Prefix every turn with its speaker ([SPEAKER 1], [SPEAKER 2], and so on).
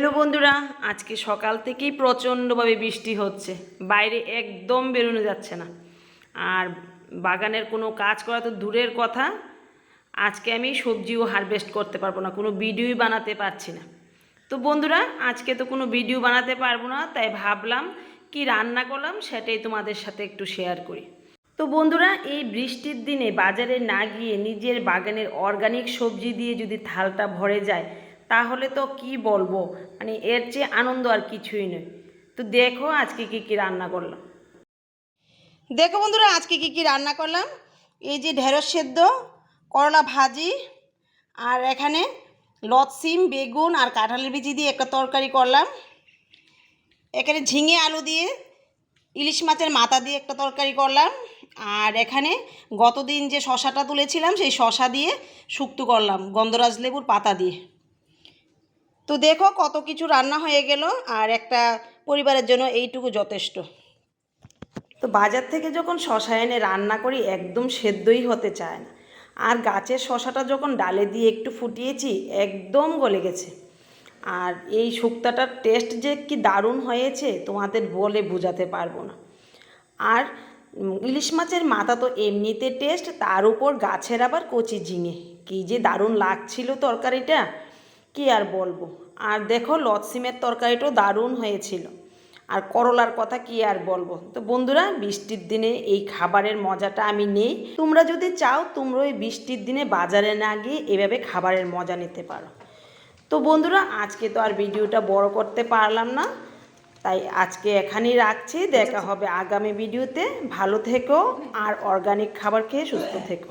[SPEAKER 1] Hello বন্ধুরা, আজকে সকাল থেকেই প্রচণ্ডভাবে বৃষ্টি হচ্ছে। বাইরে একদম বেরোনো যাচ্ছে না। আর বাগানের কোনো কাজ করা তো দূরের কথা। আজকে আমি সবজিও হারভেস্ট করতে পারব না, কোনো ভিডিওই বানাতে পারছি না। তো বন্ধুরা, আজকে তো কোনো ভিডিও বানাতে পারব না, তাই ভাবলাম কি রান্না করলাম সেটাই তোমাদের সাথে একটু শেয়ার করি। তো বন্ধুরা, এই বৃষ্টির দিনে বাজারে না গিয়ে নিজের বাগানের অর্গানিক সবজি দিয়ে যদি থালটা ভরে যায় তাহলে তো কি বলব? মানে এর চেয়ে আনন্দ আর কিছুই নয়। তো দেখো আজকে কি কি রান্না করলাম।
[SPEAKER 2] দেখো বন্ধুরা, আজকে কি কি রান্না করলাম? এই যে ঢেঁড়স সেদ্ধ, করলা ভাজি, আর এখানে লতসিম বেগুন আর কাঁঠালের বিচি দিয়ে একটা তরকারি করলাম। এখানে ঝিঙে আলু দিয়ে, ইলিশ মাছের মাথা দিয়ে একটা তরকারি করলাম। আর এখানে গতদিন যে শশাটা তুলেছিলাম, সেই শশা দিয়ে শুক্তো করলাম, গন্ধরাজ লেবুর পাতা দিয়ে। তো দেখো কত কিছু রান্না হয়ে গেল আর একটা পরিবারের জন্য এইটুকু যথেষ্ট।
[SPEAKER 1] তো বাজার থেকে যখন শশা এনে রান্না করি, একদম সেদ্ধই হতে চায় না। আর গাছের শশাটা যখন ডালে দিয়ে একটু ফুটিয়েছি, একদম গলে গেছে। আর এই শুক্তাটার টেস্ট যে কি দারুণ হয়েছে, তোমাদের বলে বোঝাতে পারব না। আর ইলিশ মাছের মাথা তো এমনিতে টেস্ট, তার উপর গাছের আবার কচি ঝিঙে। কী যে দারুণ লাগছিল তরকারিটা। কি আর বলব? আর দেখো লতসিমের তরকারিটাও দারুণ হয়েছিল। আর করলার কথা কি আর বলব? তো বন্ধুরা, বৃষ্টির দিনে এই খাবারের মজাটা আমি নেই। তোমরা যদি চাও, তোমরা ওই বৃষ্টির দিনে বাজারে না গিয়ে এভাবে খাবারের মজা নিতে পারো। তো বন্ধুরা, আজকে তো আর ভিডিওটা বড় করতে পারলাম না। তাই আজকে এখানেই রাখছি। দেখা হবে আগামী ভিডিওতে। ভালো থেকো আর অর্গানিক খাবার খেয়ে সুস্থ থেকো।